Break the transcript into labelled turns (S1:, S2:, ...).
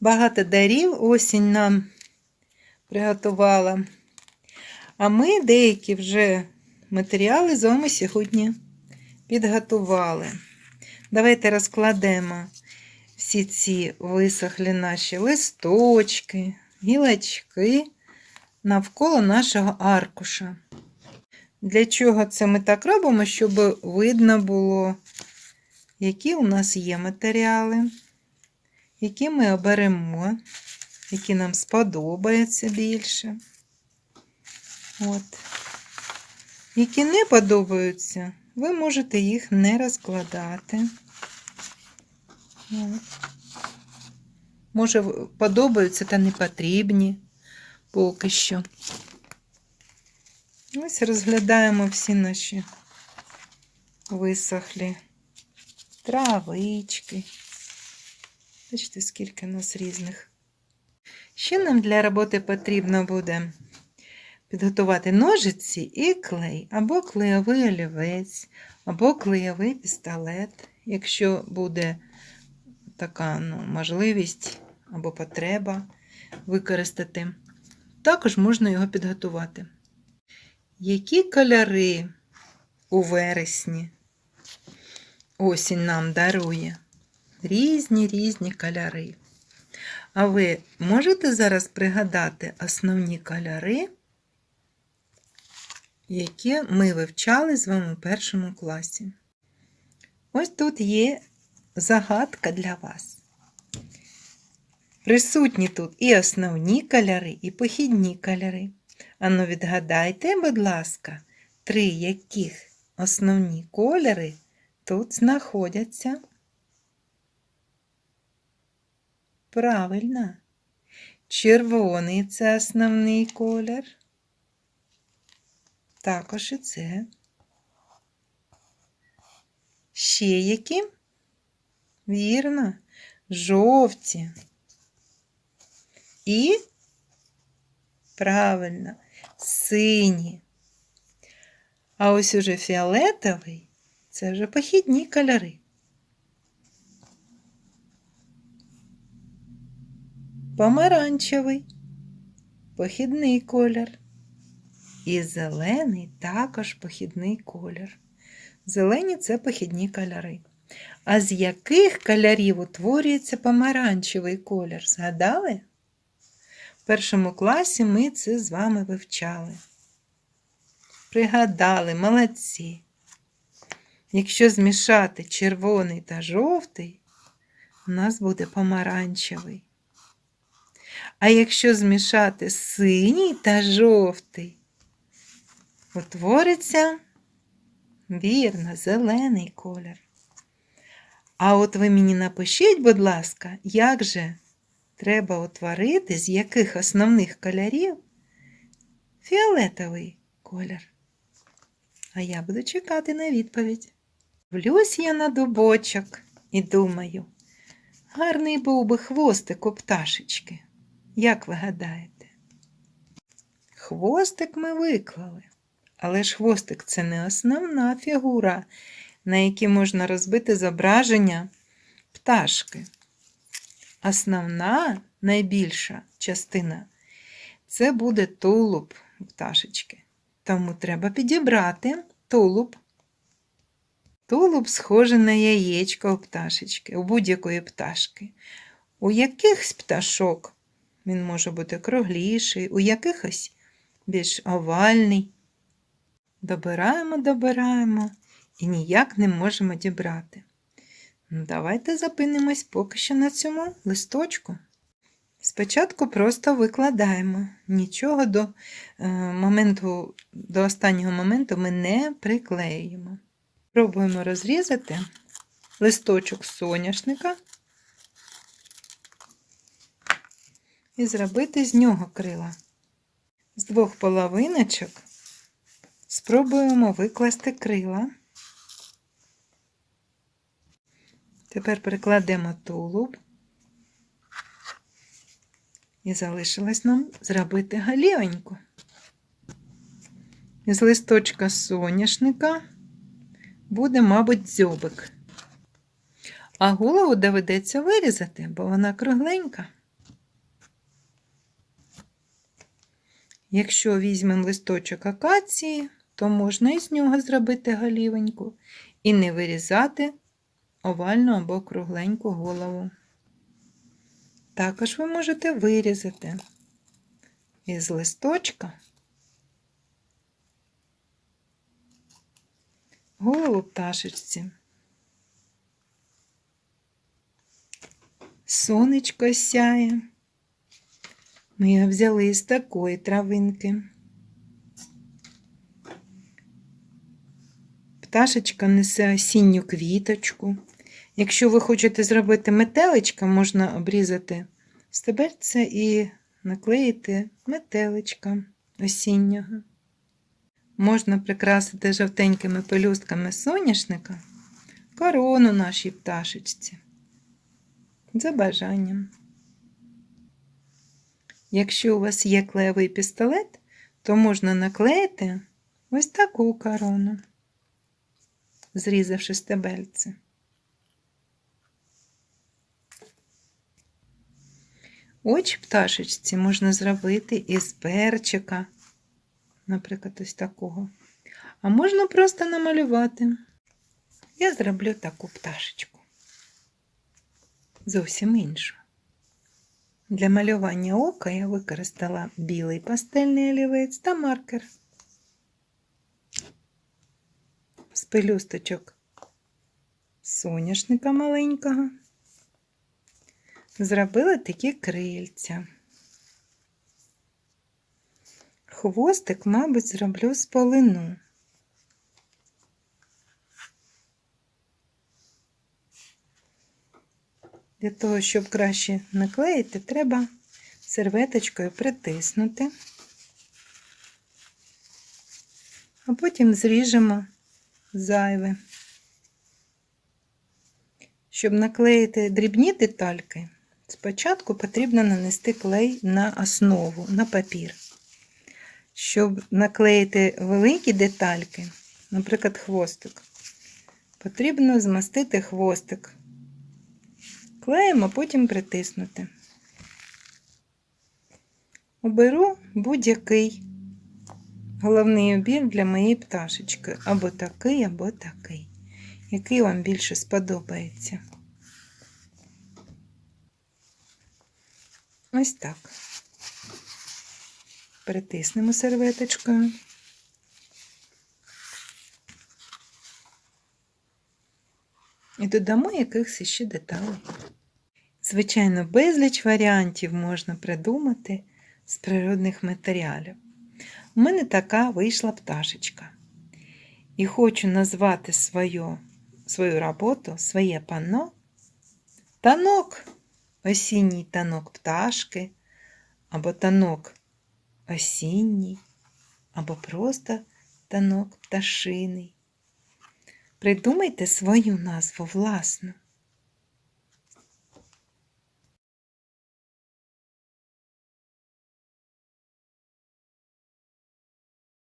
S1: Багато дарів осінь нам приготувала. А ми деякі вже матеріали з вами сьогодні підготували. Давайте розкладемо всі ці висохлі наші листочки, гілочки навколо нашого аркуша. Для чого це ми так робимо? Щоб видно було, які у нас є матеріали, які ми оберемо, які нам сподобаються більше. От. Які не подобаються, ви можете їх не розкладати. От. Може, подобаються та не потрібні поки що. Ось розглядаємо всі наші висохлі травички. Бачите, скільки у нас різних. Ще нам для роботи потрібно буде підготувати ножиці і клей, або клейовий олівець, або клейовий пістолет, якщо буде така ну, можливість або потреба використати. Також можна його підготувати. Які кольори у вересні осінь нам дарує? Різні різні кольори. А ви можете зараз пригадати основні кольори, які ми вивчали з вами у першому класі? Ось тут є загадка для вас. Присутні тут і основні кольори, і похідні кольори. Ану, відгадайте, будь ласка, три яких основні кольори тут знаходяться? Правильно. Червоний це основний колір. Також і це. Ще які? Вірно, жовті. І правильно, сині. А ось уже фіолетовий це вже похідні кольори. Помаранчевий похідний колір. І зелений також похідний колір. Зелені це похідні кольори. А з яких кольорів утворюється помаранчевий колір? Згадали? В першому класі ми це з вами вивчали. Пригадали, молодці. Якщо змішати червоний та жовтий, у нас буде помаранчевий. А якщо змішати синій та жовтий, утвориться, вірно, зелений колір. А от ви мені напишіть, будь ласка, як же треба утворити, з яких основних кольорів фіолетовий колір. А я буду чекати на відповідь. Влюсь я на дубочок і думаю, гарний був би хвостик у пташечки. Як ви гадаєте? Хвостик ми виклали, але ж хвостик це не основна фігура, на якій можна розбити зображення пташки. Основна найбільша частина це буде тулуб пташечки. Тому треба підібрати тулуб. Тулуб схожий на яєчко у пташечки, у будь-якої пташки. У якихось пташок він може бути кругліший, у якихось більш овальний. Добираємо, добираємо і ніяк не можемо дібрати. Ну, Давайте запинимось поки що на цьому листочку. Спочатку просто викладаємо. Нічого до е, моменту, до останнього моменту ми не приклеюємо. Пробуємо розрізати листочок соняшника і зробити з нього крила. З двох половиночок спробуємо викласти крила. Тепер прикладемо тулуб. І залишилось нам зробити галівоньку. З листочка соняшника буде, мабуть, дзьобик. А голову доведеться вирізати, бо вона кругленька. Якщо візьмемо листочок акації, то можна із нього зробити голівеньку і не вирізати овальну або кругленьку голову. Також ви можете вирізати із листочка голову пташечці. Сонечко сяє. Ми його взяли з такої травинки. Пташечка несе осінню квіточку. Якщо ви хочете зробити метеличка, можна обрізати стебельце і наклеїти метеличка осіннього. Можна прикрасити жовтенькими пелюстками соняшника корону нашій пташечці. За бажанням. Якщо у вас є клеєвий пістолет, то можна наклеїти ось таку корону, зрізавши стебельце. Очі пташечці можна зробити із перчика, наприклад, ось такого. А можна просто намалювати. Я зроблю таку пташечку. Зовсім іншу. Для малювання ока я використала білий пастельний олівець та маркер. З пелюсточок соняшника маленького. Зробила такі крильця. Хвостик, мабуть, зроблю з полину. Для того, щоб краще наклеїти, треба серветочкою притиснути, а потім зріжемо зайве. Щоб наклеїти дрібні детальки, спочатку потрібно нанести клей на основу, на папір. Щоб наклеїти великі детальки, наприклад, хвостик, потрібно змастити хвостик клеєм, а потім притиснути. Оберу будь-який головний убір для моєї пташечки. Або такий, або такий, який вам більше сподобається. Ось так. Притиснемо серветочкою. І додамо якихось ще деталей. Звичайно, безліч варіантів можна придумати з природних матеріалів. У мене така вийшла пташечка. І хочу назвати свою, свою роботу, своє панно танок, осінній танок пташки, або танок осінній, або просто танок пташиний. Придумайте свою назву власну.